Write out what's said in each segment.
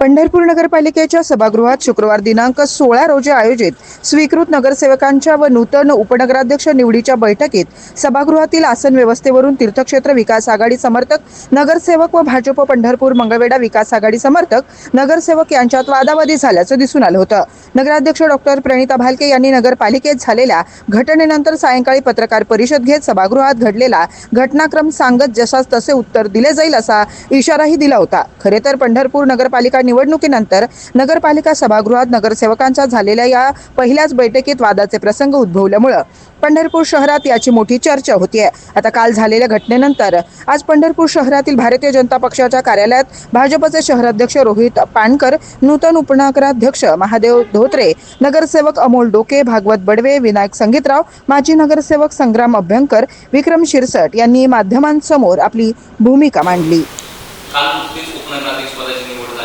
पंढरपूर नगरपालिकेच्या सभागृहात शुक्रवार दिनांक सोळा रोजी आयोजित स्वीकृत नगरसेवकांच्या व नूतन उपनगराध्यक्ष निवडीच्या बैठकीत सभागृहातील आसन व्यवस्थेवरून तीर्थक्षेत्र विकास आघाडी समर्थक नगरसेवक व भाजप पंढरपूर मंगळवेढा विकास आघाडी समर्थक नगरसेवक यांच्यात वादावादी झाल्याचं दिसून आलं होतं. नगराध्यक्ष डॉक्टर प्रणिता भालके यांनी नगरपालिकेत झालेल्या घटनेनंतर सायंकाळी पत्रकार परिषद घेत सभागृहात घडलेला घटनाक्रम सांगत जसाच तसे उत्तर दिले जाईल असा इशाराही दिला होता. खरे तर पंढरपूर नगरपालिका निवडणुकीनंतर नगरपालिका सभागृहात नगरसेवकांचा झालेल्या या पहिल्याच बैठकीत वादाचे प्रसंग उद्भवल्यामुळं पंढरपूर शहरात याची मोठी चर्चा होतीये. आता काल झालेल्या घटनेनंतर आज पंढरपूर शहरातील भारतीय जनता पक्षाच्या कार्यालयात भाजपचे शहराध्यक्ष रोहित पानकर नूतन उपनगराध्यक्ष महादेव धोत्रे नगरसेवक अमोल डोके भागवत बडवे विनायक संगीतराव माजी नगरसेवक संग्राम अभ्यंकर विक्रम शिरसट यांनी माध्यमांसमोर आपली भूमिका मांडली. काल नुकतीच उपनगराध्यक्ष पदाची निवड झाली.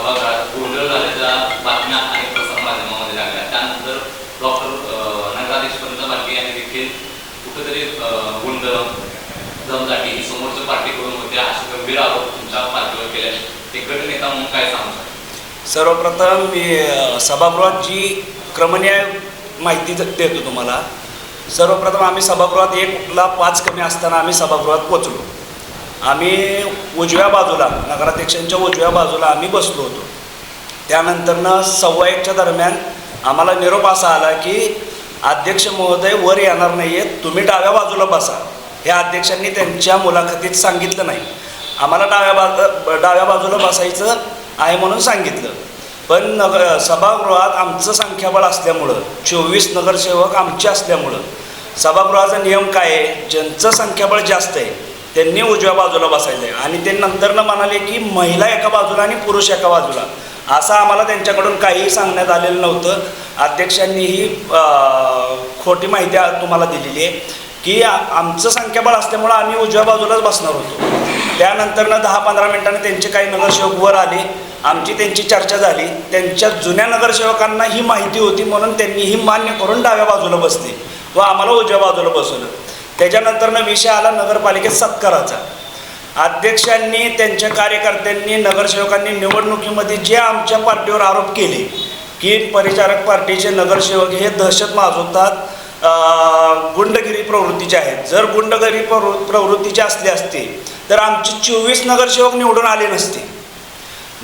सभागृहात गोंधळ झाल्याच्या बातम्या आणि प्रसार माध्यमामध्ये लागल्या. त्यानंतर डॉक्टर नगराधीश पंत बालके यांनी देखील कुठेतरी गोंधळ गुंड ही समोरच्या पार्टीकडून होते असे गंभीर आरोप तुमच्या पार्टीवर केले एक गटनेता म्हणून काय सांगू सर्वप्रथम मी सभागृहात जी क्रमन्याय माहिती देतो तुम्हाला सर्वप्रथम आम्ही सभागृहात एकला पाच कमी असताना आम्ही सभागृहात पोचलो आम्ही उजव्या बाजूला नगराध्यक्षांच्या उजव्या बाजूला आम्ही बसलो होतो. त्यानंतरनं सव्वा एकच्या दरम्यान आम्हाला निरोप असा आला की अध्यक्ष महोदय वर येणार नाही आहेत तुम्ही डाव्या बाजूला बसा. हे अध्यक्षांनी त्यांच्या मुलाखतीत सांगितलं नाही. आम्हाला डाव्या बाजू डाव्या बाजूला बसायचं आहे म्हणून सांगितलं. पण नगर सभागृहात आमचं संख्याबळ असल्यामुळं चोवीस नगरसेवक आमचे असल्यामुळं सभागृहाचा नियम काय आहे? ज्यांचं संख्याबळ जास्त आहे त्यांनी उजव्या बाजूला बसायचं आहे आणि ते नंतरनं म्हणाले की महिला एका बाजूला आणि पुरुष एका बाजूला. असं आम्हाला त्यांच्याकडून काहीही सांगण्यात आलेलं नव्हतं. अध्यक्षांनी ही खोटी माहिती तुम्हाला दिलेली आहे की आमचं संख्याबळ असल्यामुळं आम्ही उजव्या बाजूलाच बसणार होतो. त्यानंतरनं दहा पंधरा मिनिटांनी त्यांचे काही नगरसेवक वर आले. आमची त्यांची चर्चा झाली. त्यांच्या जुन्या नगरसेवकांना ही माहिती होती म्हणून त्यांनी ही मान्य करून डाव्या बाजूला बसली व आम्हाला उजव्या बाजूला बसवलं. त्याच्यानंतरनं विषय आला नगरपालिकेत सत्काराचा. अध्यक्षांनी त्यांच्या कार्यकर्त्यांनी नगरसेवकांनी निवडणुकीमध्ये जे आमच्या पार्टीवर आरोप केले की परिचारक पार्टीचे नगरसेवक हे दहशत माजवतात गुंडगिरी प्रवृत्तीचे आहेत. जर गुंडगिरी प्रवृ प्रवृत्तीचे असले असते तर आमचे चोवीस नगरसेवक निवडून आले नसते.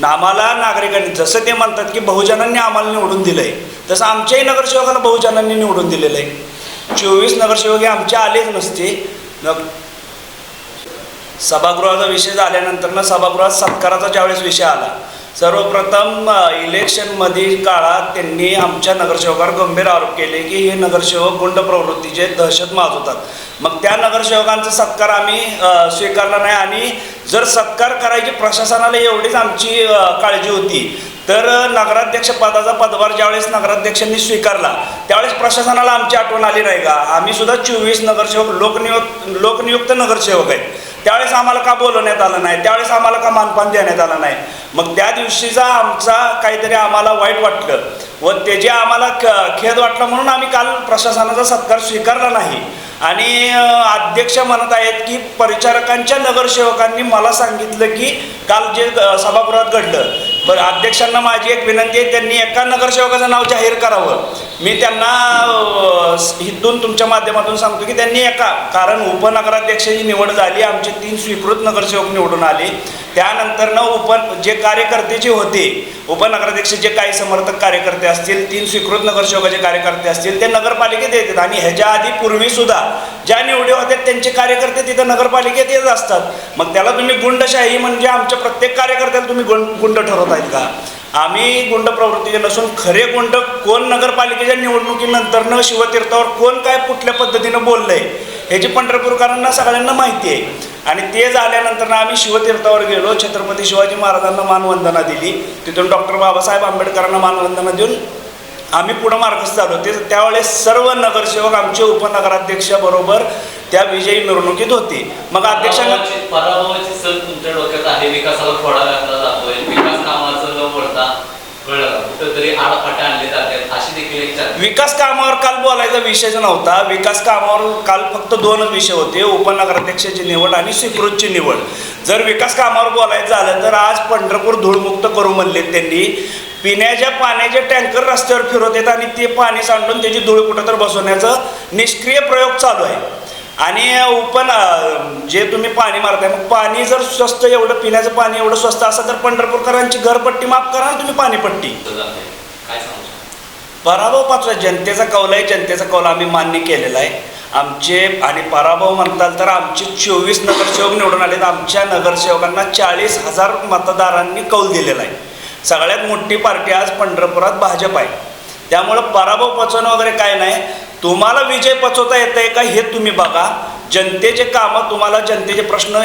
आम्हाला नागरिकांनी जसं ते म्हणतात की बहुजनांनी आम्हाला निवडून दिलं आहे तसं आमच्याही नगरसेवकांना बहुजनांनी निवडून दिलेलं आहे. चोवीस नगरसेवक हे आमचे आलेच नसते. मग सभागृहाचा विषय झाल्यानंतरनं सभागृहात सत्काराचा ज्यावेळेस विषय आला. सर्वप्रथम इलेक्शनमधील काळात त्यांनी आमच्या नगरसेवकावर गंभीर आरोप केले की हे नगरसेवक गुंड प्रवृत्तीचे दहशत माजवतात. मग त्या नगरसेवकांचा सत्कार आम्ही स्वीकारला नाही आणि जर सत्कार करायची प्रशासनाला एवढीच आमची काळजी होती तर नगराध्यक्ष पदाचा पदभार ज्यावेळेस नगराध्यक्षांनी स्वीकारला त्यावेळेस प्रशासनाला आमची आठवण आली नाही का? आम्ही सुद्धा चोवीस नगरसेवक लोकनियुक्त लोकनियुक्त नगरसेवक आहेत. त्यावेळेस आम्हाला का बोलवण्यात आलं नाही? त्यावेळेस आम्हाला का मानपान देण्यात आलं नाही? मग त्या दिवशीचा आमचा काहीतरी आम्हाला वाईट वाटलं व त्याचे आम्हाला ख खेद वाटला म्हणून आम्ही काल प्रशासनाचा सत्कार स्वीकारला नाही. आणि अध्यक्ष म्हणत आहेत की परिचारकांच्या नगरसेवकांनी मला सांगितलं की काल जे सभागृहात घडलं बरं अध्यक्षांना माझी एक विनंती आहे त्यांनी एका नगरसेवकाचं नाव जाहीर करावं. मी त्यांना अ, इथून तुमच्या माध्यमातून सांगतो की त्यांनी एका कारण उपनगराध्यक्षाची निवड झाली आमचे तीन स्वीकृत नगरसेवक निवडून आले. त्यानंतर न उप जे कार्यकर्ते जे होते उपनगराध्यक्ष जे काही समर्थक कार्यकर्ते असतील तीन स्वीकृत नगरसेवकाचे कार्यकर्ते असतील ते नगरपालिकेत येतात. आणि ह्याच्या आधी पूर्वीसुद्धा ज्या निवडी होत्या त्यांचे कार्यकर्ते तिथं नगरपालिकेत येत असतात. मग त्याला तुम्ही गुंडशाही म्हणजे आमच्या प्रत्येक कार्यकर्त्याला तुम्ही गुंड गुंड ठरवत आहेत का? आम्ही गुंड प्रवृत्तीचे नसून खरे गुंड कोण नगरपालिकेच्या निवडणुकीनंतर न शिवतीर्थावर कोण काय कुठल्या पद्धतीनं बोललंय ह्याची पंढरपूरकरांना सगळ्यांना माहिती आहे. आणि ते झाल्यानंतर आम्ही शिवतीर्थावर गेलो छत्रपती शिवाजी महाराजांना मानवंदना दिली. तिथून डॉक्टर बाबासाहेब आंबेडकरांना मानवंदना देऊन आम्ही पुढं मार्गस्थ झालो. ते त्यावेळेस सर्व नगरसेवक आमचे उपनगराध्यक्षाबरोबर त्या विजयी मिरवणुकीत होते. मग अध्यक्षांना विकास कुठंतरी आणले जातात. अशी देखील एक विकास कामावर काल बोलायचा विषयच नव्हता विकास कामावर काल फक्त दोनच विषय होते. उपनगराध्यक्षाची निवड आणि स्वीकृतची निवड. जर विकास कामावर बोलायचं झालं तर आज पंढरपूर धूळमुक्त करू म्हणले त्यांनी. पिण्याच्या पाण्याचे टँकर रस्त्यावर फिरवत आहेत आणि ते पाणी सांडून त्याची धूळ कुठं तर बसवण्याचं निष्क्रिय प्रयोग चालू आहे. आणि उपन जे तुम्ही पाणी मारताय मग पाणी जर स्वस्त एवढं पिण्याचं पाणी एवढं स्वस्त असेल तर पंढरपूरकरांची घरपट्टी माफ करा ना तुम्ही पाणीपट्टी? पराभव पाचवा जनतेचा कौल आहे जनतेचा कौल आम्ही मान्य केलेला आहे. आमचे आणि पराभव म्हणताल तर आमचे चोवीस नगरसेवक निवडून आलेत. आमच्या नगरसेवकांना चाळीस हजार मतदारांनी कौल दिलेला आहे. सगळ्यात मोठी पार्टी आज पंढरपुरात भाजप आहे. त्यामुळं पराभव पचवणं वगैरे काय नाही. तुम्हाला विजय पचवता येत आहे का हे तुम्ही बघा. जनतेचे कामं तुम्हाला जनतेचे प्रश्न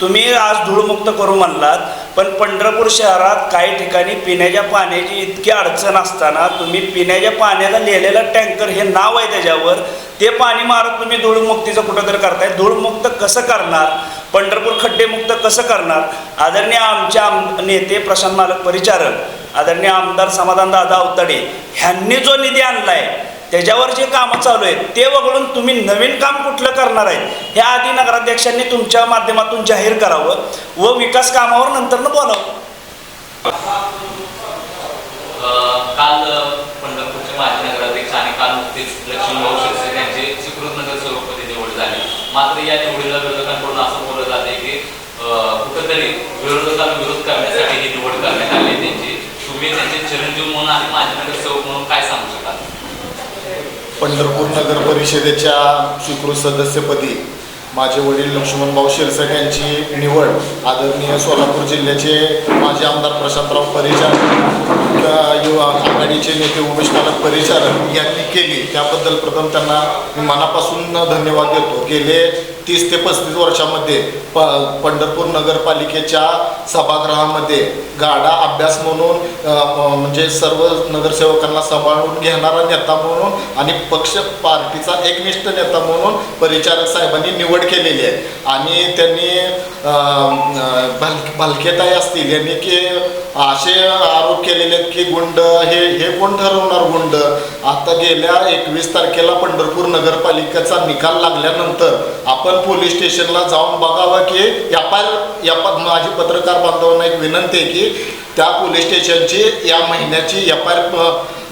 तुम्ही आज धूळमुक्त करू म्हणलात पण पंढरपूर शहरात काही ठिकाणी पिण्याच्या पाण्याची इतकी अडचण असताना तुम्ही पिण्याच्या पाण्याला लिहिलेलं टँकर हे नाव आहे त्याच्यावर. ते पाणी मारत तुम्ही धूळमुक्तीचं कुठंतरी करताय. धूळमुक्त कसं करणार? पंढरपूर खड्डेमुक्त कसं करणार? आदरणीय आमच्या आम नेते प्रशांत मालक परिचारक आदरणीय आमदार समाधान दादा अवतडे ह्यांनी जो निधी आणला आहे त्याच्यावर जे कामं चालू आहेत ते वगळून तुम्ही नवीन काम कुठलं करणार आहे हे आधी नगराध्यक्षांनी तुमच्या माध्यमातून जाहीर करावं व विकास कामावर नंतरनं बोलावं. काल पंढरपूरचे माजी नगराध्यक्ष आणि काल नुकतेच लक्ष्मीभाऊ शिरसे यांचे स्वीकृत नगरसेवकपदी निवड झाली. मात्र या निवडीला विरोधकांकडून असं बोललं जाते की कुठंतरी विरोधकांना विरोध करण्यासाठी ही निवड करण्यात आली त्यांची तुम्ही त्यांचे चिरंजीव म्हणून आणि माजी नगरसेवक म्हणून काय सांगू शकता पंढरपूर नगर परिषदेच्या स्वीकृत सदस्यपदी माझे वडील लक्ष्मणभाऊ शिरसाट यांची निवड आदरणीय सोलापूर जिल्ह्याचे माजी आमदार प्रशांतराव परिचारक युवा आघाडीचे नेते उमेश मालक परिचारक यांनी केली. त्याबद्दल प्रथम त्यांना मी मनापासून धन्यवाद देतो. गेले तीस ते पस्तीस वर्षामध्ये प पंढरपूर नगरपालिकेच्या सभागृहामध्ये गाडा अभ्यास म्हणून म्हणजे सर्व नगरसेवकांना सांभाळून घेणारा नेता म्हणून आणि पक्ष पार्टीचा एकनिष्ठ नेता म्हणून परिचारक साहेबांनी निवड केलेली आहे. आणि त्यांनी भल भलकेताई भालकेताई असतील यांनी की असे आरोप केलेले आहेत की गुंड हे हे कोण ठरवणार गुंड? आता गेल्या एकवीस तारखेला पंढरपूर नगरपालिकेचा निकाल लागल्यानंतर आपण पोलीस स्टेशनला जाऊन बघावं की एफ आय माझी पत्रकार बांधवांना एक विनंती आहे की त्या पोलीस स्टेशनची या महिन्याची एफ आय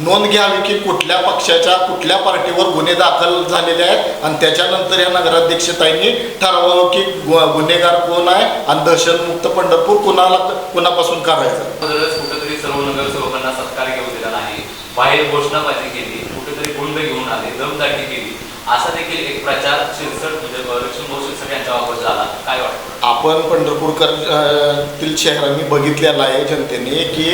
नोंद घ्यावी की कुठल्या पक्षाच्या कुठल्या पार्टीवर गुन्हे दाखल झालेले आहेत आणि त्याच्यानंतर या नगराध्यक्षताईंनी ठरवावं की गुन्हेगार कोण आहे आणि दहशतमुक्त पंढरपूर कुणाला कुणापासून करायचं कुठेतरी सर्व नगरसेवकांना सत्कार घेऊ दिला नाही. बाहेर घोषणाबाजी केली घेऊन आले दमदाटी केली. असा देखील एक प्रचार शिरसट म्हणजे लक्ष्मण शिरसट यांच्या बाबत झाला. काय वाटतं? आपण पंढरपूरकर तील शहरांनी बघितलेला आहे जनतेने की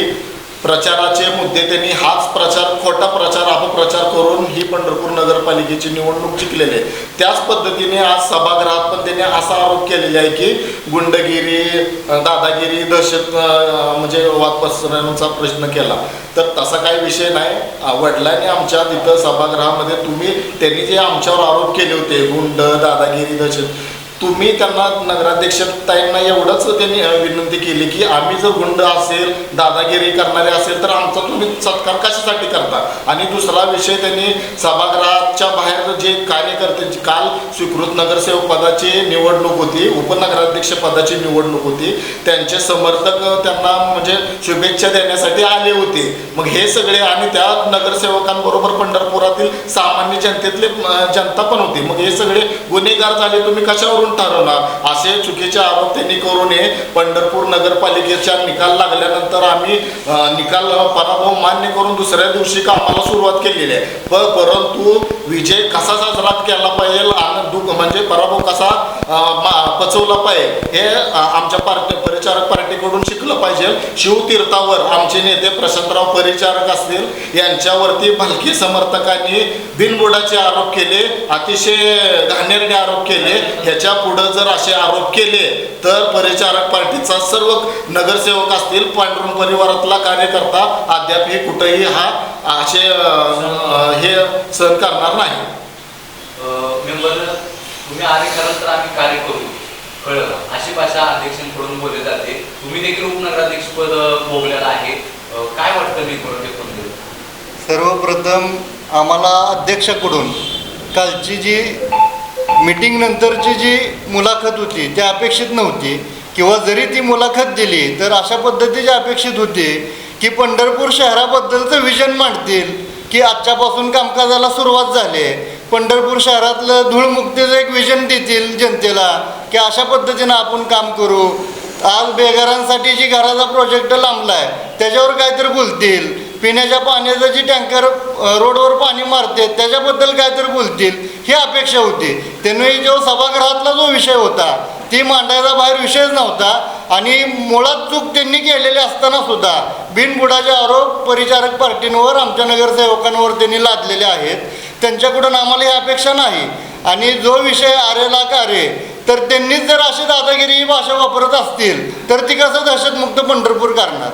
प्रचाराचे मुद्दे त्यांनी हाच प्रचार खोटा प्रचार अपप्रचार करून ही पंढरपूर नगरपालिकेची निवडणूक जिंकलेली आहे. त्याच पद्धतीने आज सभागृहात पण त्यांनी असा आरोप केलेला आहे की गुंडगिरी दादागिरी दहशत म्हणजे वाद पसरण्याचा प्रश्न केला. तर तसा काही विषय नाही. वडिलांनी आमच्या तिथं सभागृहामध्ये तुम्ही त्यांनी जे आमच्यावर आरोप केले होते गुंड दादागिरी दहशत तुम्ही त्यांना नगराध्यक्ष ताईंना एवढंच त्यांनी विनंती केली की आम्ही जर गुंड असेल दादागिरी करणारे असेल तर आमचा तुम्ही सत्कार कशासाठी करता? आणि दुसरा विषय त्यांनी सभागृहाच्या बाहेर जे कार्यकर्ते काल स्वीकृत नगरसेवक पदाची निवडणूक होती उपनगराध्यक्ष पदाची निवडणूक होती त्यांचे समर्थक त्यांना म्हणजे शुभेच्छा देण्यासाठी आले होते. मग हे सगळे आणि त्या नगरसेवकांबरोबर पंढरपुरातील सामान्य जनतेतले जनता पण होती. मग हे सगळे गुन्हेगार झाले तुम्ही कशावरून ठरवणार असे चुकीचे आरोप त्यांनी करू नये. पंढरपूर नगरपालिकेच्या निकाल लागल्यानंतर आम्ही निकाल पराभव मान्य करून दुसऱ्या दिवशी कामाला सुरुवात केलेली आहे. परंतु विजय कसा साजरा केला पाहिजे आणि दुःख म्हणजे पराभव कसा पचवला पाहिजे. हे आमच्या पार्टी परिचारक पार्टीकडून शिकलं पाहिजे. शिवतीर्थावर आमचे नेते प्रशांतराव परिचारक असतील यांच्यावरती भलकी समर्थकांनी बिनबुडाचे आरोप केले अतिशय घाणेरडे आरोप केले. ह्याच्या पुढं जर असे आरोप केले तर परिचारक पार्टीचा सर्व नगरसेवक असतील पांडुरंग परिवारातला कार्यकर्ता अद्याप हे कुठेही हा असे हे सहन करणार नाही. मेंबर तुम्ही आरे कराल तर आम्ही कार्य करू. कळलं अशी भाषा अध्यक्षांकडून बोलली जाते. तुम्ही देखील उपनगराध्यक्ष पद भोगलेलं आहे. काय वाटतं मी कोणते कोणते सर्वप्रथम आम्हाला अध्यक्षाकडून कालची जी मीटिंग नंतरची जी मुलाखत होती ती अपेक्षित नव्हती. किंवा जरी ती मुलाखत दिली तर अशा पद्धतीची अपेक्षित होती की पंढरपूर शहराबद्दलचं विजन मांडतील की आजच्यापासून कामकाजाला सुरुवात झाली आहे. पंढरपूर शहरातलं धूळमुक्तीचं एक विजन देतील जनतेला की अशा पद्धतीनं आपण काम करू. आज बेघरांसाठी जी घराचा प्रोजेक्ट लांबला आहे त्याच्यावर काहीतरी बोलतील. पिण्याच्या पाण्याचं जी टँकर रोडवर पाणी मारते त्याच्याबद्दल काहीतरी बोलतील. ही अपेक्षा होती. त्यांनी जो सभागृहातला जो विषय होता ती मांडायचा बाहेर विषयच नव्हता. आणि मुळात चूक त्यांनी केलेली असताना सुद्धा बिनबुडाचे आरोप परिचारक पार्टींवर आमच्या नगरसेवकांवर त्यांनी लादलेले आहेत. त्यांच्याकडून आम्हाला ही अपेक्षा नाही. आणि जो विषय आरेला अरे तर त्यांनीच जर अशी दादागिरी ही भाषा वापरत असतील तर ती कसं दहशतमुक्त पंढरपूर करणार?